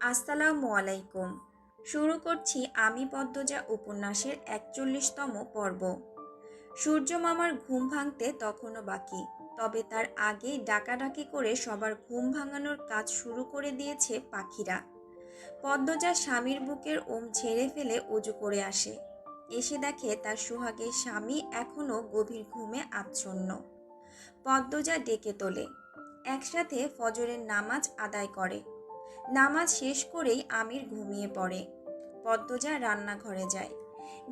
আসসালামু আলাইকুম। শুরু করছি আমি পদ্মজা উপন্যাসের একচল্লিশতম পর্ব। সূর্য মামার ঘুম ভাঙতে তখনও বাকি, তবে তার আগেই ডাকাডাকি করে সবার ঘুম ভাঙানোর কাজ শুরু করে দিয়েছে পাখিরা। পদ্মজা স্বামীর বুকের ওম ঝেড়ে ফেলে অজু করে আসে। এসে দেখে তার সোহাগের স্বামী এখনও গভীর ঘুমে আচ্ছন্ন। পদ্মজা ডেকে তোলে। একসাথে ফজরের নামাজ আদায় করে। নামাজ শেষ করেই আমির ঘুমিয়ে পড়ে। পদ্মজা রান্নাঘরে যায়।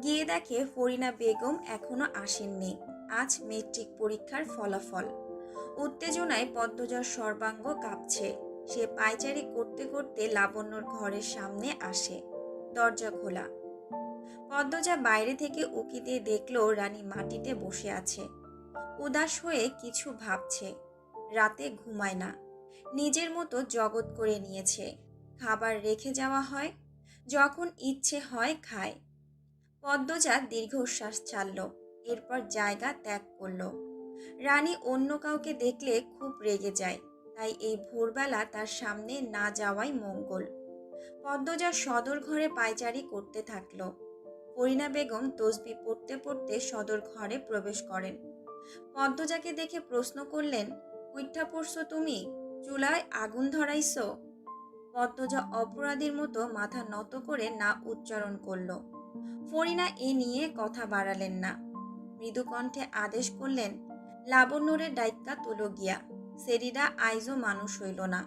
গিয়ে দেখে ফরিনা বেগম এখনও আসেননি। আজ মেট্রিক পরীক্ষার ফলাফল। উত্তেজনায় পদ্মজার সর্বাঙ্গ কাঁপছে। সে পায়চারি করতে করতে লাবণ্যর ঘরের সামনে আসে। দরজা খোলা। পদ্মজা বাইরে থেকে উকি দিয়ে দেখল রানী মাটিতে বসে আছে। উদাস হয়ে কিছু ভাবছে। রাতে ঘুমায় না। নিজের মতো জগৎ করে নিয়েছে। খাবার রেখে যাওয়া হয়, যখন ইচ্ছে হয় খায়। পদ্মজা দীর্ঘশ্বাস ছাড়ল, এরপর জায়গা ত্যাগ করল। রানী অন্য কাউকে দেখলে খুব রেগে যায়, তাই এই ভোরবেলা তার সামনে না যাওয়াই মঙ্গল। পদ্মজা সদর ঘরে পায়চারি করতে থাকল। করিনা বেগম তসবি পড়তে পড়তে সদর ঘরে প্রবেশ করেন। পদ্মজাকে দেখে প্রশ্ন করলেন, উইঠা পড়ছো তুমি? চুলায় আগুন ধরাইছো? পদ্মজা অপরাধীর মতো মাথা নত করে না উচ্চারণ করল। ফরিনা এ নিয়ে কথা বাড়ালেন না। মৃদু কণ্ঠে আদেশ করলেন, লাবণ্যরের দায়িত্বা তুলো গিয়া সেরিরা আইজও মানুষ হইল না।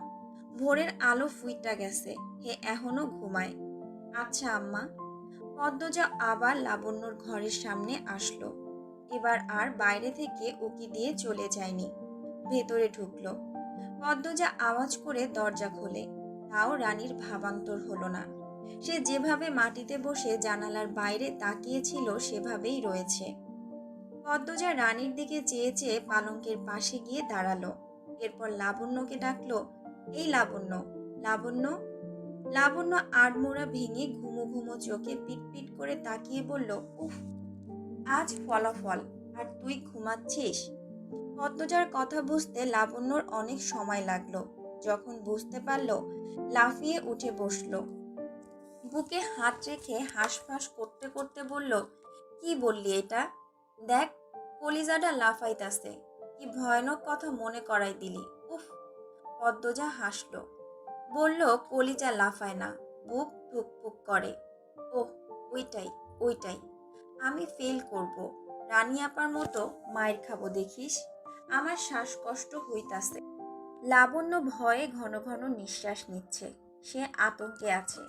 ভোরের আলো ফুইটা গেছে, হে এখনও ঘুমায়। আচ্ছা আম্মা। পদ্মজা আবার লাবণ্যর ঘরের সামনে আসলো। এবার আর বাইরে থেকে উকি দিয়ে চলে যায়নি। ভেতরে ঢুকলো। পদ্মজা আওয়াজ করে দরজা খোলে। তাও রানীর ভাবান্তর হলো না। সে যেভাবে মাটিতে বসে জানালার বাইরে তাকিয়েছিল, সেভাবেই রয়েছে। পদ্মজা রানীর দিকে চেয়ে চেয়ে পালঙ্কের পাশে গিয়ে দাঁড়াল। এরপর লাবণ্যকে ডাকলো, এই লাবণ্য লাবণ্য? লাবণ্য আড়মোড়া ভেঙে ঘুমো ঘুমো চোখে পিটপিট করে তাকিয়ে বলল, উফ, আজ ফলাফল, আর তুই ঘুমাচ্ছিস? পদ্মজার কথা বুঝতে লাবণ্যর অনেক সময় লাগল। যখন বুঝতে পারল, লাফিয়ে উঠে বসল। বুকে হাত রেখে হাঁসফাঁস করতে করতে বলল, কি বললি এটা? দেখ, কলিজাটা লাফাইতাছে। কি ভয়ানক কথা মনে করাই দিলি। উফ! পদ্মজা হাসল। বলল, কলিজা লাফায় না, বুক ধুকপুক করে। ওহ, ওইটাই ওইটাই। আমি ফেল করব। রানী আপার মতো মায়ের খাব দেখিস? আমার শ্বাসকষ্ট হইতাছে। লাবণ্য ভয়ে ঘন ঘন নিঃশ্বাস নিচ্ছে। সে আতঙ্কে আছে।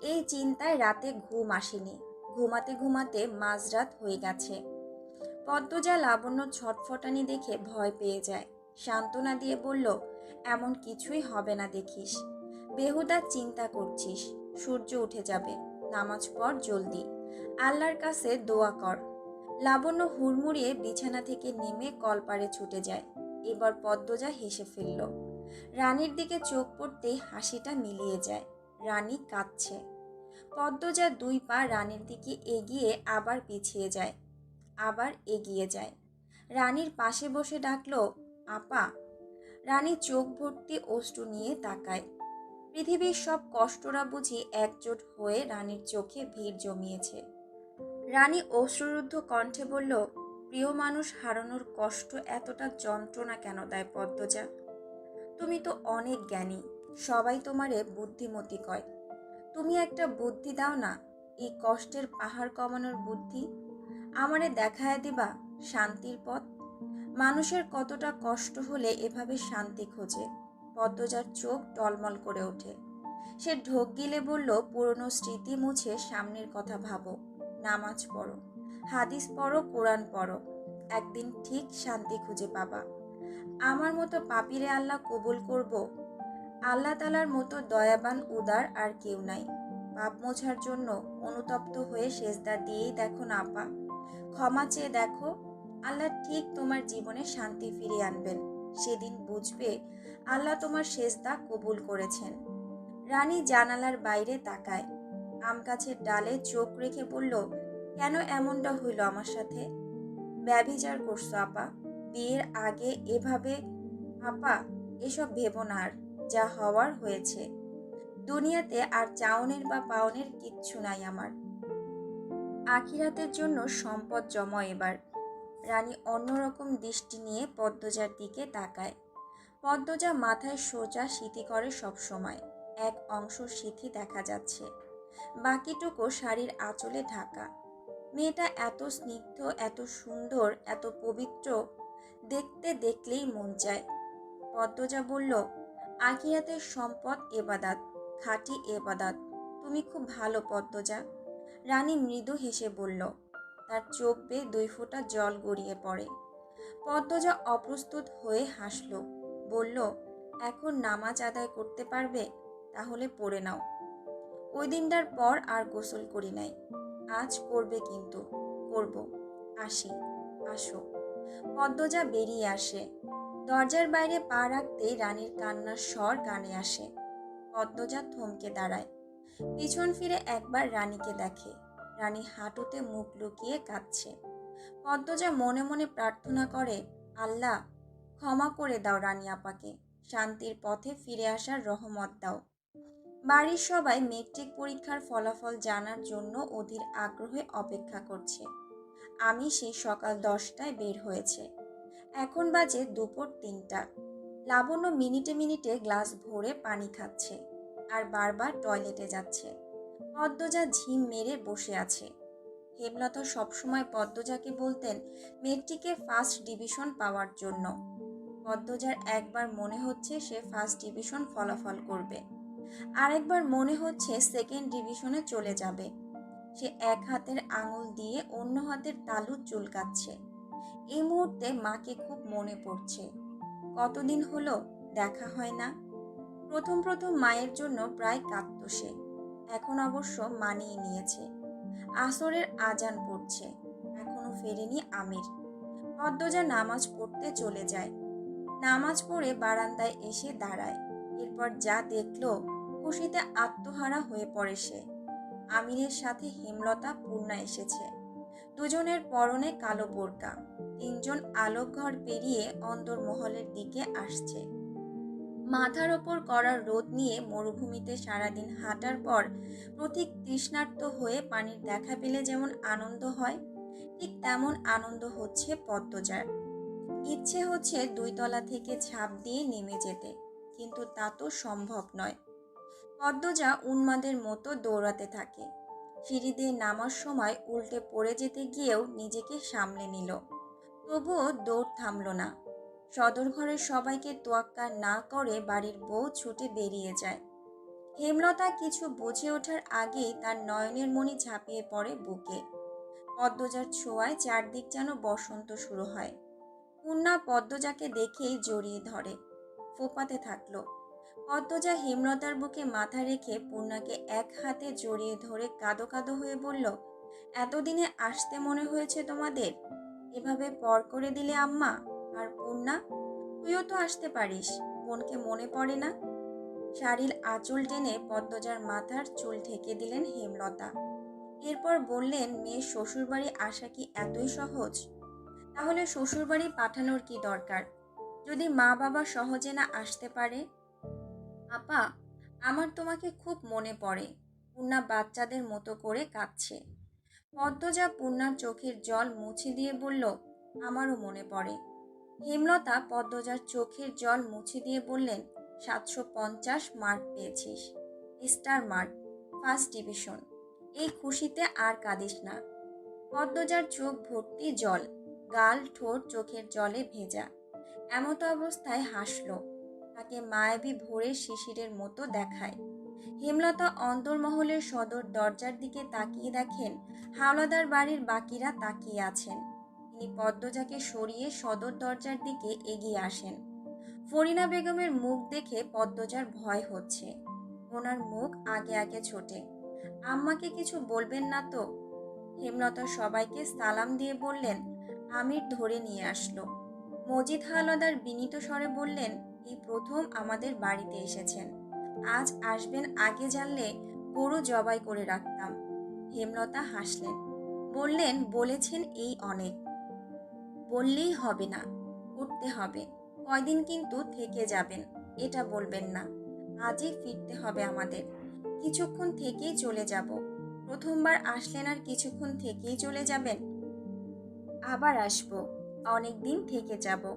এই চিন্তায় রাতে ঘুম আসেনি। ঘুমাতে ঘুমাতে মাঝরাত হয়ে গেছে। পদ্মজা লাবণ্য ছটফটানি দেখে ভয় পেয়ে যায়। সান্ত্বনা দিয়ে বলল, এমন কিছুই হবে না দেখিস। বেহুদা চিন্তা করছিস। সূর্য উঠে যাবে। নামাজ পড় জলদি। আল্লাহর কাছে দোয়া কর। লাবণ্য হুড়মুড়িয়ে বিছানা থেকে নেমে কলপারে ছুটে যায়। এবার পদ্মজা হেসে ফেলল, রানীর দিকে চোখ পড়তে হাসিটা মিলিয়ে যায়। রানী কাঁদছে। পদ্মজা দুই পা রানীর দিকে এগিয়ে আবার পিছিয়ে যায়, আবার এগিয়ে যায়। রানীর পাশে বসে ডাকল, আপা। রানী চোখ ভর্তি অশ্রু নিয়ে তাকায়। পৃথিবীর সব কষ্টরা বুঝি একজোট হয়ে রানীর চোখে ভিড় জমিয়েছে। রানী অশ্রুরুদ্ধ কণ্ঠে বলল, প্রিয় মানুষ, হারানোর কষ্ট এতটা যন্ত্রণা কেন দেয় পদ্মজা? তুমি তো অনেক জ্ঞানী, সবাই তোমারে বুদ্ধিমতী কয়। তুমি একটা বুদ্ধি দাও না, এই কষ্টের পাহাড় কমানোর বুদ্ধি? আমারে দেখায় দিবা শান্তির পথ? মানুষের কতটা কষ্ট হলে এভাবে শান্তি খোঁজে? পদ্মজার চোখ টলমল করে ওঠে। সে ঢোক গিলে বলল, পুরনো স্মৃতি মুছে সামনের কথা ভাবো। নামাজ পড়ো, হাদিস পড়ো, কোরআন পড়ো। একদিন ঠিক শান্তি খুঁজে পাবা। আমার মতো পাপিরে আল্লাহ কবুল করব? আল্লাহ তালার মতো দয়াবান, উদার আর কেউ নাই। পাপ মোছার জন্য অনুতপ্ত হয়ে সেজদা দিয়েই দেখো না আপা। ক্ষমা চেয়ে দেখো, আল্লাহ ঠিক তোমার জীবনে শান্তি ফিরিয়ে আনবেন। সেদিন বুঝবে আল্লাহ তোমার সেজদা কবুল করেছেন। রানী জানালার বাইরে তাকায়। আম গাছের ডালে চোখ রেখে বলল, কেন এমনটা হইল আমার সাথে? ব্যভিচার করছ, আপা। বিয়ের আগে এভাবে, আপা, এসব ভেবো না আর, যা হওয়ার হয়েছে। দুনিয়াতে আর চাউনের বা পাওনের কিচ্ছু নাই আমার। আখিরাতের জন্য সম্পদ জমা এবার। রানী অন্যরকম দৃষ্টি নিয়ে পদ্মজার দিকে তাকায়। পদ্মজা মাথায় সোজা সিথি করে সবসময়। এক অংশ সিথি দেখা যাচ্ছে। বাকিটুকু শাড়ির আঁচলে ঢাকা। মেয়েটা এত স্নিগ্ধ, এত সুন্দর, এত পবিত্র, দেখতে দেখলেই মন চায়। পদ্মজা বলল, আখিরাতের সম্পদ এবাদাত, খাঁটি এবাদাত, তুমি খুব ভালো পদ্মজা। রানী মৃদু হেসে বলল, তার চোখ বেয়ে দুই ফোঁটা জল গড়িয়ে পড়ে। পদ্মজা অপ্রস্তুত হয়ে হাসল, বলল, এখন নামাজ আদায় করতে পারবে? তাহলে পড়ে নাও। ওই দিনটার পর আর গোসল করি নাই। আজ করবে কিন্তু। করব। আসি। আসো। পদ্মজা বেরিয়ে আসে। দরজার বাইরে পা রাখতেই রানীর কান্নার স্বর কানে আসে। পদ্মজা থমকে দাঁড়ায়। পিছন ফিরে একবার রানীকে দেখে। রানী হাঁটুতে মুখ লুকিয়ে কাঁদছে। পদ্মজা মনে মনে প্রার্থনা করে, আল্লাহ, ক্ষমা করে দাও রানী আপাকে। শান্তির পথে ফিরে আসার রহমত দাও। বাড়ির সবাই মেট্রিক পরীক্ষার ফলাফল জানার জন্য অধীর আগ্রহে অপেক্ষা করছে। আমি সেই সকাল দশটায় বের হয়েছে। এখন বাজে দুপুর তিনটা। লাবণ্য মিনিটে মিনিটে গ্লাস ভরে পানি খাচ্ছে আর বারবার টয়লেটে যাচ্ছে। পদ্মজা ঝিম মেরে বসে আছে। হেমলতা সবসময় পদ্মজাকে বলতেন মেট্রিকে ফার্স্ট ডিভিশন পাওয়ার জন্য। পদ্মজার একবার মনে হচ্ছে সে ফার্স্ট ডিভিশন ফলাফল করবে। আরেকবার মনে হচ্ছে সেকেন্ড ডিভিশনে চলে যাবে। সে এক হাতের আঙুল দিয়ে অন্য হাতের তালু চুলকাচ্ছে। এই মুহূর্তে মাকে খুব মনে পড়ছে। কতদিন হলো? দেখা হয় না। প্রথম প্রথম মায়ের জন্য প্রায় কাঁদত সে। এখন অবশ্য মানিয়ে নিয়েছে। আসরের আজান পড়ছে। এখনও ফেরেনি আমির। পদ্মজা নামাজ পড়তে চলে যায়। নামাজ পড়ে বারান্দায় এসে দাঁড়ায়। এরপর যা দেখল খুশিতে আত্মহারা হয়ে পড়ে সে। আমিরের সাথে হেমলতা, পূর্ণা এসেছে। দুজনের পরনে কালো বোরকা। তিনজন আলোকঘর পেরিয়ে অন্দরমহলের দিকে আসছে। মাথার ওপর করা রোদ নিয়ে মরুভূমিতে সারাদিন হাঁটার পর প্রতীক তৃষ্ণার্ত হয়ে পানির দেখা পেলে যেমন আনন্দ হয়, ঠিক তেমন আনন্দ হচ্ছে পদ্মজার। ইচ্ছে হচ্ছে দুই তলা থেকে ঝাঁপ দিয়ে নেমে যেতে, কিন্তু তা তো সম্ভব নয়। পদ্মজা উন্মাদের মতো দৌড়াতে থাকে। সিঁড়ি দিয়ে নামার সময় উল্টে পড়ে যেতে গিয়েও নিজেকে সামলে নিল। তবুও দৌড় থামল না। সদর ঘরের সবাইকে তোয়াক্কা না করে বাড়ির বউ ছুটে বেরিয়ে যায়। হেমলতা কিছু বুঝে ওঠার আগেই তার নয়নের মণি ঝাঁপিয়ে পড়ে বুকে। পদ্মজার ছোঁয়ায় চারদিক যেন বসন্ত শুরু হয়। পূর্ণা পদ্মজাকে দেখেই জড়িয়ে ধরে। ফোপাতে থাকল। পদ্মজা হেমলতার বুকে মাথা রেখে পূর্ণাকে এক হাতে জড়িয়ে ধরে কাঁদো কাদো হয়ে বলল, এতদিনে আসতে মনে হয়েছে তোমাদের? এভাবে পর করে দিলে আম্মা, আর পূর্ণা? তুইও তো আসতে পারিস বোনকে মনে পড়ে না? শাড়ির আঁচল টেনে পদ্মজার মাথার চুল ঢেকে দিলেন হেমলতা। এরপর বললেন, মেয়ের শ্বশুরবাড়ি আসা কি এতই সহজ? তাহলে শ্বশুরবাড়ি পাঠানোর কি দরকার? যদি মা বাবা সহজে না আসতে পারে আপা, আমার তোমাকে খুব মনে পড়ে। পূর্ণা বাচ্চাদের মতো করে কাঁদছে। পদ্মজা পূর্ণার চোখের জল মুছে দিয়ে বলল, আমারও মনে পড়ে। হেমলতা পদ্মজার চোখের জল মুছে দিয়ে বললেন, সাতশো পঞ্চাশ মার্ক পেয়েছিস। স্টার মার্ক ফার্স্ট ডিভিশন এই খুশিতে আর কাঁদিস না। পদ্মজার চোখ ভর্তি জল, গাল ঠোঁট চোখের জলে ভেজা। এমতো অবস্থায় হাসলো। তাকে মায়াবী ভোরের শিশিরের মতো দেখায়। হেমলতা অন্তর্মহলের সদর দরজার দিকে তাকিয়ে দেখেন হাওলাদার বাড়ির বাকিরা তাকিয়ে আছেন। তিনি পদ্মজাকে সরিয়ে সদর দরজার দিকে এগিয়ে আসেন। ফরিনা বেগমের মুখ দেখে পদ্মজার ভয় হচ্ছে। ওনার মুখ আগে আগে ছোটে। আম্মাকে কিছু বলবেন না তো? হেমলতা সবাইকে সালাম দিয়ে বললেন, আমির ধরে নিয়ে আসলো। মজিদ হাওলাদার বিনীত স্বরে বললেন এই প্রথম আমাদের বাড়িতে এসেছেন। আজ আসবেন আগে জানলে গরু জবাই করে রাখতাম। হেমলতা হাসলেন। বললেন, বলেছেন এই অনেক। বললেই হবে না, করতে হবে। কয়দিন কিন্তু থেকে যাবেন, এটা বলবেন না। আজই ফিরতে হবে আমাদের। কিছুক্ষণ থেকেই চলে যাব। প্রথমবার আসলেন আর কিছুক্ষণ থেকেই চলে যাবেন? আবার আসব অনেক দিন থেকে যাব।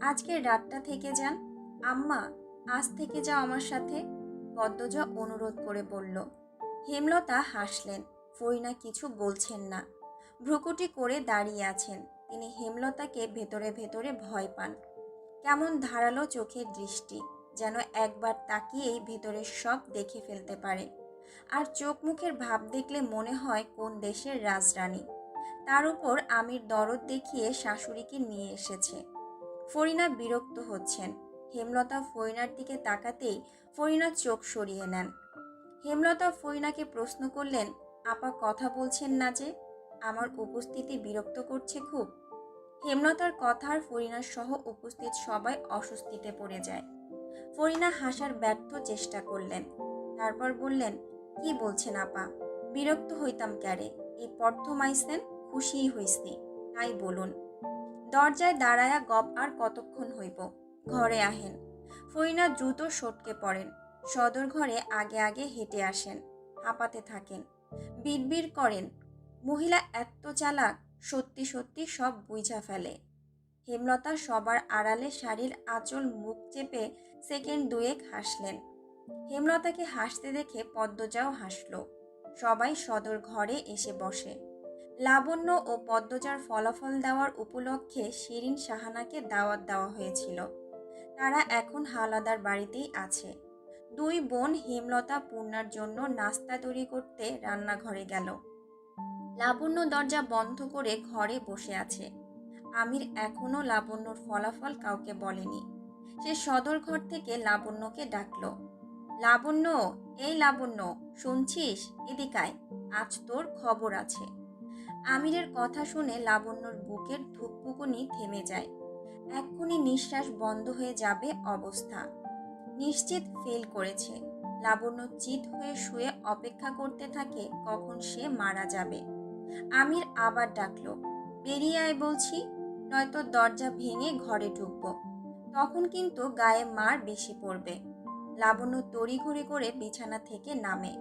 আজকে রাতটা থেকে যান। আম্মা, আজ থেকে যাও আমার সাথে, পদ্মজা অনুরোধ করে বলল। হেমলতা হাসলেন ফরিনা কিছু বলছেন না। ভ্রুকুটি করে দাঁড়িয়ে আছেন, তিনি হেমলতাকে ভেতরে ভেতরে ভয় পান। কেমন ধারালো চোখের দৃষ্টি, যেন একবার তাকিয়েই ভেতরের সব দেখে ফেলতে পারে। আর চোখ মুখের ভাব দেখলে মনে হয় কোন দেশের রাজরানী। তার উপর আমির দরদ দেখিয়ে শাশুড়িকে নিয়ে এসেছে। ফরিনা বিরক্ত হচ্ছেন হেমলতা ফরিনার দিকে তাকাতেই ফরিনা চোখ সরিয়ে নেন। হেমলতা ফরিনাকে প্রশ্ন করলেন, আপা কথা বলছেন না যে? আমার উপস্থিতি বিরক্ত করছে খুব। হেমলতার কথার ফরিনার সহ উপস্থিত সবাই অস্বস্তিতে পড়ে যায়। ফরিনা হাসার ব্যর্থ চেষ্টা করলেন। তারপর বললেন, কি বলছেন আপা? বিরক্ত হইতাম ক্যারে? এই প্রথম আইসেন খুশিই হইসনি। তাই বলুন। দরজায় দাঁড়ায়া গপ আর কতক্ষণ হইব? ঘরে আহেন। ফরিনা দ্রুত সটকে পড়েন। সদর ঘরে আগে আগে হেঁটে আসেন, হাঁপাতে থাকেন। বিড়বিড় করেন, মহিলা এত চালাক, সত্যি সত্যি সব বুঝা ফেলে। হেমলতা সবার আড়ালে শাড়ির আঁচল মুখ চেপে সেকেন্ড দুয়েক হাসলেন। হেমলতাকে হাসতে দেখে পদ্মজাও হাসল। সবাই সদর ঘরে এসে বসে। লাবণ্য ও পদ্মজার ফলাফল দেওয়ার উপলক্ষে শিরিন সাহানাকে দাওয়াত দেওয়া হয়েছিল। তারা এখন হালাদার বাড়িতেই আছে। দুই বোন হেমলতা পূর্ণার জন্য নাস্তা তৈরি করতে রান্নাঘরে গেল। লাবণ্য দরজা বন্ধ করে ঘরে বসে আছে। আমির এখনও লাবণ্যর ফলাফল কাউকে বলেনি। সে সদর ঘর থেকে লাবণ্যকে ডাকল। লাবণ্য, এই লাবণ্য, শুনছিস? এদিকায়, আজ তোর খবর আছে। আমিরের কথা শুনে লাবণ্যর বুকের ধুকপুকুনি থেমে যায়। এক্ষুনি নিঃশ্বাস বন্ধ হয়ে যাবে অবস্থা। নিশ্চিত ফেল করেছে। লাবণ্য চিত হয়ে শুয়ে অপেক্ষা করতে থাকে কখন সে মারা যাবে। আমির আবার ডাকলো, বেরিয়ে আয় বলছি, নয়তো দরজা ভেঙে ঘরে ঢুকবো। তখন কিন্তু গায়ে মার বেশি পড়বে। লাবণ্য তড়িঘড়ি করে বিছানা থেকে নামে।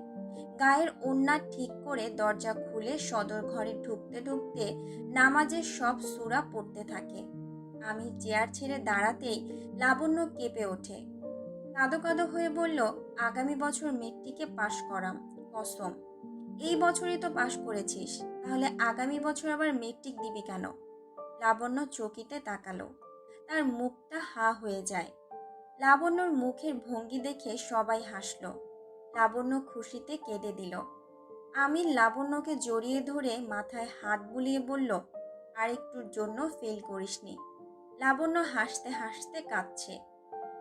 গায়ের ওন্না ঠিক করে দরজা খুলে সদর ঘরে ঢুকতে ঢুকতে নামাজের সব সুরা পড়তে থাকে। আমি চেয়ার ছেড়ে দাঁড়াতেই লাবণ্য কেঁপে ওঠে। কাঁদো কাঁদো হয়ে বলল, আগামী বছর মেট্রিকে পাশ করাম কসম এই বছরই তো পাশ করেছিস, তাহলে আগামী বছর আবার মেট্রিক দিবি কেন? লাবণ্য চকিতে তাকালো। তার মুখটা হা হয়ে যায়। লাবণ্যর মুখের ভঙ্গি দেখে সবাই হাসল। লাবণ্য খুশিতে কেঁদে দিল। আমি লাবণ্যকে জড়িয়ে ধরে মাথায় হাত বুলিয়ে বলল, আরেকটুর জন্য ফেল করিসনি। লাবণ্য হাসতে হাসতে কাঁদছে।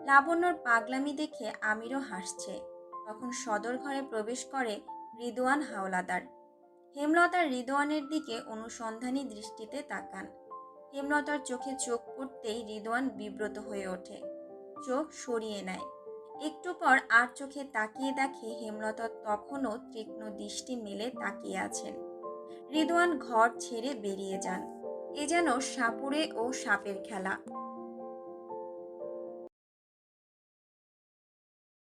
লাবণ্যর পাগলামি দেখে আমিরও হাসছে। তখন সদর ঘরে প্রবেশ করে রিদওয়ান হাওলাদার। হেমলতার রিদওয়ানের দিকে অনুসন্ধানী দৃষ্টিতে তাকান। হেমলতার চোখে চোখ পড়তেই রিদওয়ান বিব্রত হয়ে ওঠে। চোখ সরিয়ে নেয়। একটু পর আর চোখে তাকিয়ে দেখে হেমলতা তখনও তীক্ষ্ণ দৃষ্টি মেলে তাকিয়ে আছেন। রিদওয়ান ঘর ছেড়ে বেরিয়ে যান। এ যেন সাপুরে ও সাপের খেলা।